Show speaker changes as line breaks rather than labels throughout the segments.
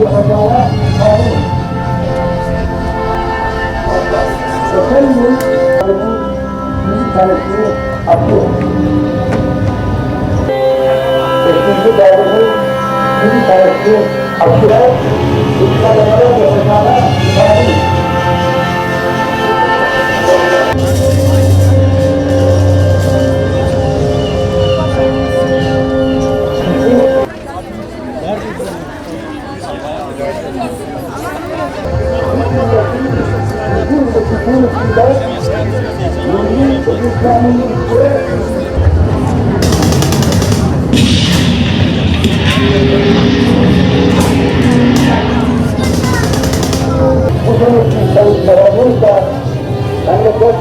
yapacağına emanim. Geçen yıl müzik tanesi attı. Beşinci devrenin müzik tanesi attılar. Müsaadelerin yapacağına emanim. Bu sene çalışmalarımız da memleket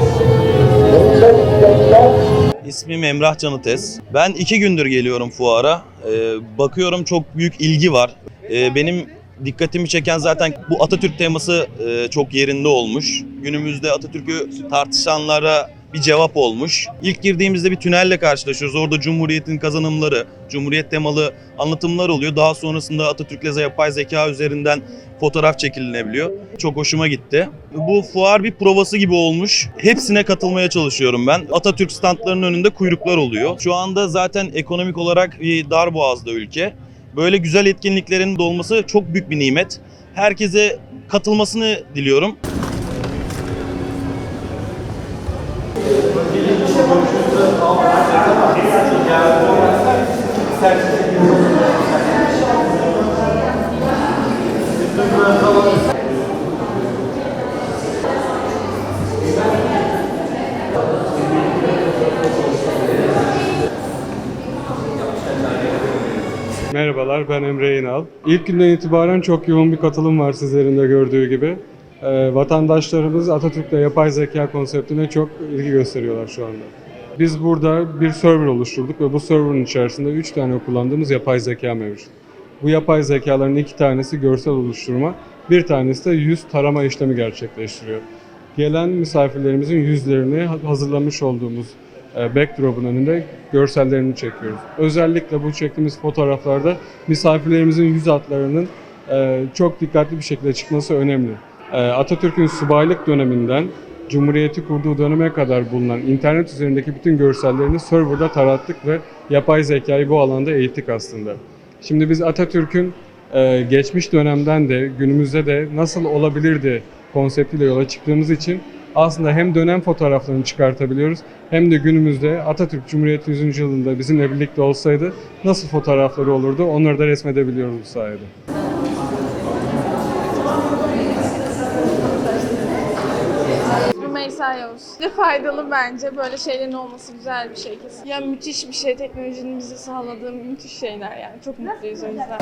İsmim Emrah Canıtes. Ben iki gündür geliyorum fuara. Ee, bakıyorum çok büyük ilgi var. Ee, benim dikkatimi çeken zaten bu Atatürk teması e, çok yerinde olmuş. Günümüzde Atatürk'ü tartışanlara bir cevap olmuş. İlk girdiğimizde bir tünelle karşılaşıyoruz. Orada Cumhuriyet'in kazanımları, Cumhuriyet temalı anlatımlar oluyor. Daha sonrasında Atatürk'le yapay zeka üzerinden fotoğraf çekilinebiliyor. Çok hoşuma gitti. Bu fuar bir provası gibi olmuş. Hepsine katılmaya çalışıyorum ben. Atatürk standlarının önünde kuyruklar oluyor. Şu anda zaten ekonomik olarak bir dar boğazda ülke. Böyle güzel etkinliklerin de olması çok büyük bir nimet. Herkese katılmasını diliyorum.
Merhabalar, ben Emre İnal. İlk günden itibaren çok yoğun bir katılım var sizlerin de gördüğü gibi. Ee, vatandaşlarımız Atatürk'le yapay zeka konseptine çok ilgi gösteriyorlar şu anda. Biz burada bir server oluşturduk ve bu serverın içerisinde 3 tane kullandığımız yapay zeka mevcut. Bu yapay zekaların iki tanesi görsel oluşturma, bir tanesi de yüz tarama işlemi gerçekleştiriyor. Gelen misafirlerimizin yüzlerini hazırlamış olduğumuz e, backdrop'un önünde görsellerini çekiyoruz. Özellikle bu çektiğimiz fotoğraflarda misafirlerimizin yüz hatlarının e, çok dikkatli bir şekilde çıkması önemli. E, Atatürk'ün subaylık döneminden Cumhuriyeti kurduğu döneme kadar bulunan internet üzerindeki bütün görsellerini serverda tarattık ve yapay zekayı bu alanda eğittik aslında. Şimdi biz Atatürk'ün e, geçmiş dönemden de günümüzde de nasıl olabilirdi konseptiyle yola çıktığımız için aslında hem dönem fotoğraflarını çıkartabiliyoruz hem de günümüzde Atatürk Cumhuriyeti 100. yılında bizimle birlikte olsaydı nasıl fotoğrafları olurdu onları da resmedebiliyoruz bu sayede.
Rümeysa Yavuz. Ne faydalı bence. Böyle şeylerin olması güzel bir şey kesin. Ya müthiş bir şey. Teknolojinin bize sağladığı müthiş şeyler yani. Çok mutluyuz o yüzden.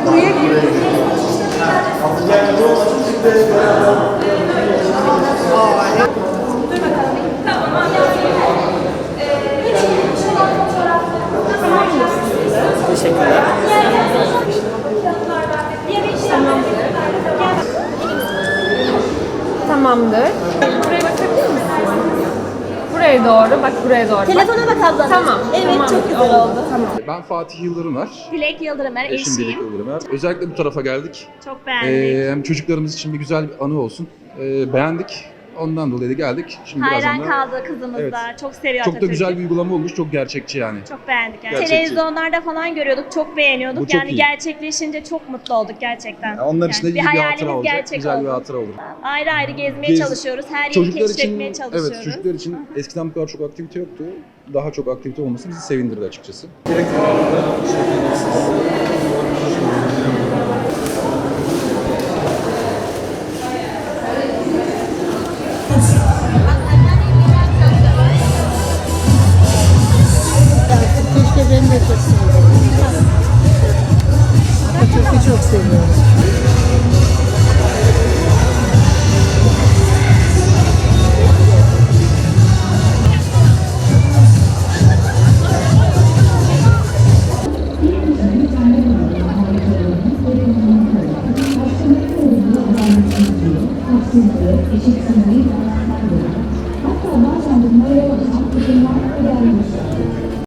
Tamamdır. Buraya bakabilir misin? Buraya doğru, bak buraya doğru.
Telefona bak abla.
Tamam.
Evet
tamam.
çok güzel oldu.
Tamam.
Ben Fatih Yıldırımer.
Dilek Yıldırımer
Eşim Dilek. Yıldırımer. Özellikle bu tarafa geldik.
Çok beğendik.
Ee, hem çocuklarımız için bir güzel bir anı olsun. Ee, beğendik. Ondan dolayı da geldik. Şimdi
Hayran
birazdan da
kaldı kızımız
Evet.
da. Çok seviyor
çok da
Atatürk'ü.
güzel bir uygulama olmuş. Çok gerçekçi yani.
Çok beğendik yani.
Gerçekçi.
Televizyonlarda falan görüyorduk, çok beğeniyorduk.
Bu çok
yani
iyi.
gerçekleşince çok mutlu olduk gerçekten.
Yani onlar için de
Yani
iyi bir,
hayalimiz
hatıra olacak.
gerçek
Güzel bir
oldu.
hatıra olur.
Ayrı ayrı gezmeye
Gez-
çalışıyoruz. Her yeri
Çocuklar için
keşfetmeye çalışıyoruz.
evet çocuklar için eskiden bu kadar çok aktivite yoktu. Daha çok aktivite olması bizi sevindirdi açıkçası.
Çok Ve çok seviyorum. Eşitsizlik, eşitsizlik,